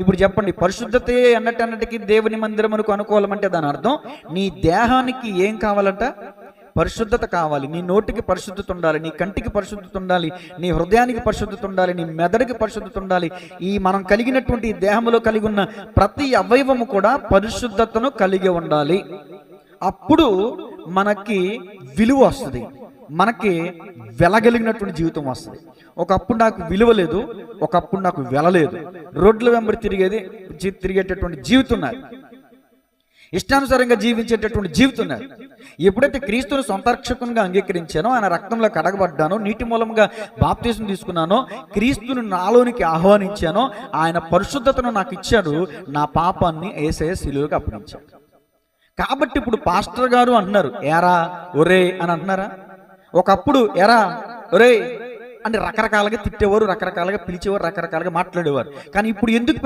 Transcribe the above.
ఇప్పుడు చెప్పండి పరిశుద్ధతే అన్నట్టన్నటికి దేవుని మందిరమునకు అనుకూలం అంటే దాని అర్థం నీ దేహానికి ఏం కావాలంట? పరిశుద్ధత కావాలి. నీ నోటికి పరిశుద్ధత ఉండాలి నీ కంటికి పరిశుద్ధత ఉండాలి నీ హృదయానికి పరిశుద్ధత ఉండాలి నీ మెదడుకి పరిశుద్ధత ఉండాలి. ఈ మనం కలిగినటువంటి దేహంలో కలిగి ఉన్న ప్రతి అవయవము కూడా పరిశుద్ధతను కలిగి ఉండాలి. అప్పుడు మనకి విలువ వస్తుంది. మనకి వెలగలిగినటువంటి జీవితం వస్తుంది. ఒకప్పుడు నాకు విలువ లేదు ఒకప్పుడు నాకు వెలలేదు రోడ్ల వెంబడి తిరిగేది తిరిగేటటువంటి జీవితం నాది. ఇష్టానుసారంగా జీవించేటటువంటి జీవితం నాది. ఎప్పుడైతే క్రీస్తుని సొంతరక్షకునిగా అంగీకరించానో ఆయన రక్తంలో కడగబడ్డానో నీటి మూలంగా బాప్తీసం తీసుకున్నానో క్రీస్తుని నాలోనికి ఆహ్వానించానో ఆయన పరిశుద్ధతను నాకు ఇచ్చాడు నా పాపాన్ని ఏసే శిలువుగా అప్పగించాడు. కాబట్టి ఇప్పుడు పాస్టర్ గారు అంటున్నారు ఏరా ఒరే అని అంటున్నారా? ఒకప్పుడు ఎరా ఒరే అంటే రకరకాలుగా తిట్టేవారు రకరకాలుగా పిలిచేవారు రకరకాలుగా మాట్లాడేవారు. కానీ ఇప్పుడు ఎందుకు